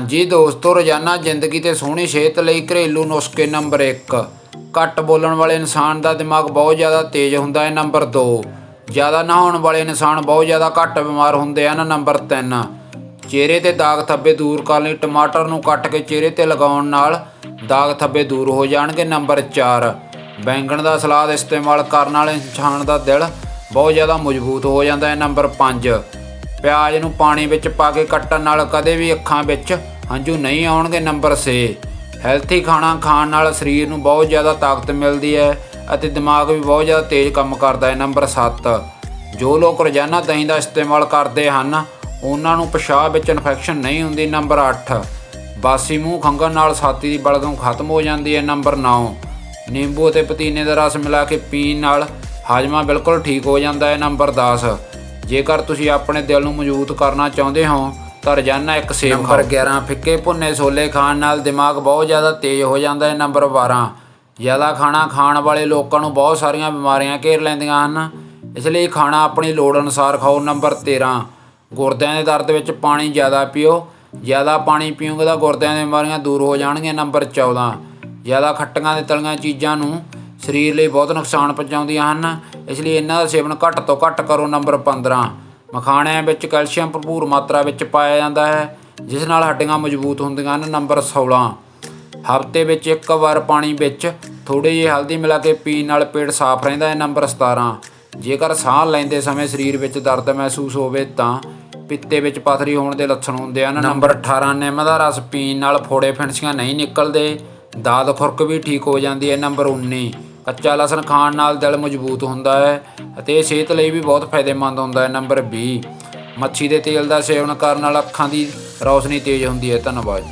ਹਾਂਜੀ ਦੋਸਤੋ, ਰੋਜ਼ਾਨਾ ਜ਼ਿੰਦਗੀ ਤੇ ਸੋਹਣੀ ਸਿਹਤ ਲਈ ਘਰੇਲੂ ਨੁਸਖੇ ਨੰਬਰ 1 ਘੱਟ ਬੋਲਣ ਵਾਲੇ ਇਨਸਾਨ ਦਾ ਦਿਮਾਗ ਬਹੁਤ ਜ਼ਿਆਦਾ ਤੇਜ਼ ਹੁੰਦਾ ਹੈ, ਨੰਬਰ 2 ਜ਼ਿਆਦਾ ਨਹਾਉਣ ਵਾਲੇ ਇਨਸਾਨ ਬਹੁਤ ਜ਼ਿਆਦਾ ਘੱਟ ਬਿਮਾਰ ਹੁੰਦੇ ਹਨ, ਨੰਬਰ 3 ਚਿਹਰੇ ਤੇ ਦਾਗ ਥੱਬੇ ਦੂਰ ਕਰਨ ਲਈ ਟਮਾਟਰ ਨੂੰ ਕੱਟ ਕੇ ਚਿਹਰੇ ਤੇ ਲਗਾਉਣ ਨਾਲ ਦਾਗ ਥੱਬੇ ਦੂਰ ਹੋ ਜਾਣਗੇ, ਨੰਬਰ 4 ਬੈਂਗਣ ਦਾ ਸਲਾਦ ਇਸਤੇਮਾਲ ਕਰਨ ਨਾਲ ਇਨਸਾਨ ਦਾ ਦਿਲ ਬਹੁਤ ਜ਼ਿਆਦਾ ਮਜ਼ਬੂਤ ਹੋ ਜਾਂਦਾ ਹੈ, ਨੰਬਰ 5 ਪਿਆਜ਼ ਨੂੰ ਪਾਣੀ ਵਿੱਚ ਪਾ ਕੇ ਕੱਟਣ ਨਾਲ ਕਦੇ ਵੀ ਅੱਖਾਂ ਵਿੱਚ ਹੰਝੂ ਨਹੀਂ ਆਉਣਗੇ ਨੰਬਰ 6 ਹੈਲਥੀ ਖਾਣਾ ਖਾਣ ਨਾਲ ਸਰੀਰ ਨੂੰ ਬਹੁਤ ਜ਼ਿਆਦਾ ਤਾਕਤ ਮਿਲਦੀ ਹੈ ਅਤੇ ਦਿਮਾਗ ਵੀ ਬਹੁਤ ਜ਼ਿਆਦਾ ਤੇਜ਼ ਕੰਮ ਕਰਦਾ ਹੈ, ਨੰਬਰ 7 ਜੋ ਲੋਕ ਰੋਜ਼ਾਨਾ ਦਹੀਂ ਦਾ ਇਸਤੇਮਾਲ ਕਰਦੇ ਹਨ, ਉਹਨਾਂ ਨੂੰ ਪਿਸ਼ਾਬ ਵਿੱਚ ਇਨਫੈਕਸ਼ਨ ਨਹੀਂ ਹੁੰਦੀ, ਨੰਬਰ 8 ਬਾਸੀ ਮੂੰਹ ਖੰਘਣ ਨਾਲ ਛਾਤੀ ਦੀ ਬਲਗਮ ਖਤਮ ਹੋ ਜਾਂਦੀ ਹੈ, ਨੰਬਰ 9 ਨਿੰਬੂ ਅਤੇ ਪਤੀਨੇ ਦਾ ਰਸ ਮਿਲਾ ਕੇ ਪੀਣ ਨਾਲ ਹਾਜਮਾ ਬਿਲਕੁਲ ਠੀਕ ਹੋ ਜਾਂਦਾ ਹੈ, ਨੰਬਰ 10 ਜੇਕਰ ਤੁਸੀਂ ਆਪਣੇ ਦਿਲ ਨੂੰ ਮਜ਼ਬੂਤ ਕਰਨਾ ਚਾਹੁੰਦੇ ਹੋ ਤਾਂ ਰੋਜ਼ਾਨਾ ਇੱਕ ਸੇਬ ਨੰਬਰ 11 ਫਿੱਕੇ ਭੁੰਨੇ ਛੋਲੇ ਖਾਣ ਨਾਲ ਦਿਮਾਗ ਬਹੁਤ ਜ਼ਿਆਦਾ ਤੇਜ਼ ਹੋ ਜਾਂਦਾ ਹੈ। ਨੰਬਰ 12 ਜ਼ਿਆਦਾ ਖਾਣਾ ਖਾਣ ਵਾਲੇ ਲੋਕਾਂ ਨੂੰ ਬਹੁਤ ਸਾਰੀਆਂ ਬਿਮਾਰੀਆਂ ਘੇਰ ਲੈਂਦੀਆਂ ਹਨ। ਇਸ ਲਈ ਖਾਣਾ ਆਪਣੀ ਲੋੜ ਅਨੁਸਾਰ ਖਾਓ। ਨੰਬਰ 13 ਗੁਰਦਿਆਂ ਦੇ ਦਰਦ ਵਿੱਚ ਪਾਣੀ ਜ਼ਿਆਦਾ ਪੀਓ। ਜ਼ਿਆਦਾ ਪਾਣੀ ਪੀਓਗੇ ਤਾਂ ਗੁਰਦਿਆਂ ਦੀਆਂ ਬਿਮਾਰੀਆਂ ਦੂਰ ਹੋ ਜਾਣਗੀਆਂ। ਨੰਬਰ 14 ਜ਼ਿਆਦਾ ਖੱਟੀਆਂ ਤੇ ਤਲੀਆਂ ਚੀਜ਼ਾਂ ਨੂੰ ਸਰੀਰ ਲਈ ਬਹੁਤ ਨੁਕਸਾਨ ਪਹੁੰਚਾਉਂਦੀਆਂ ਹਨ। ਇਸ ਲਈ ਇਹਨਾਂ ਦਾ ਸੇਵਨ ਘੱਟ ਤੋਂ ਘੱਟ ਕਰੋ ਨੰਬਰ 15 ਮਖਾਣਿਆਂ ਵਿੱਚ ਕੈਲਸ਼ੀਅਮ ਭਰਪੂਰ ਮਾਤਰਾ ਵਿੱਚ ਪਾਇਆ ਜਾਂਦਾ ਹੈ, ਜਿਸ ਨਾਲ ਹੱਡੀਆਂ ਮਜ਼ਬੂਤ ਹੁੰਦੀਆਂ ਹਨ। ਨੰਬਰ 16 ਹਫ਼ਤੇ ਵਿੱਚ ਇੱਕ ਵਾਰ ਪਾਣੀ ਵਿੱਚ ਥੋੜੀ ਜਿਹੀ ਹਲਦੀ ਮਿਲਾ ਕੇ ਪੀਣ ਨਾਲ ਪੇਟ ਸਾਫ਼ ਰਹਿੰਦਾ ਹੈ। ਨੰਬਰ 17 ਜੇਕਰ ਸਾਹ ਲੈਂਦੇ ਸਮੇਂ ਸਰੀਰ ਵਿੱਚ ਦਰਦ ਮਹਿਸੂਸ ਹੋਵੇ ਤਾਂ ਪਿੱਤੇ ਵਿੱਚ ਪਥਰੀ ਹੋਣ ਦੇ ਲੱਛਣ ਹੁੰਦੇ ਹਨ। ਨੰਬਰ 18 ਨਿੰਮ ਦਾ ਰਸ ਪੀਣ ਨਾਲ ਫੋੜੇ ਫਿੰਸੀਆਂ ਨਹੀਂ ਨਿਕਲਦੇ। ਦਾਦ ਖੁਰਕ ਵੀ ਠੀਕ ਹੋ ਜਾਂਦੀ ਹੈ। ਨੰਬਰ 19 ਕੱਚਾ ਲਸਣ ਖਾਣ ਨਾਲ ਦਿਲ ਮਜ਼ਬੂਤ ਹੁੰਦਾ ਹੈ ਅਤੇ ਇਹ ਸਿਹਤ ਲਈ ਵੀ ਬਹੁਤ ਫਾਇਦੇਮੰਦ ਹੁੰਦਾ ਹੈ। ਨੰਬਰ 20 ਮੱਛੀ ਦੇ ਤੇਲ ਦਾ ਸੇਵਨ ਕਰਨ ਨਾਲ ਅੱਖਾਂ ਦੀ ਰੌਸ਼ਨੀ ਤੇਜ਼ ਹੁੰਦੀ ਹੈ। ਧੰਨਵਾਦ।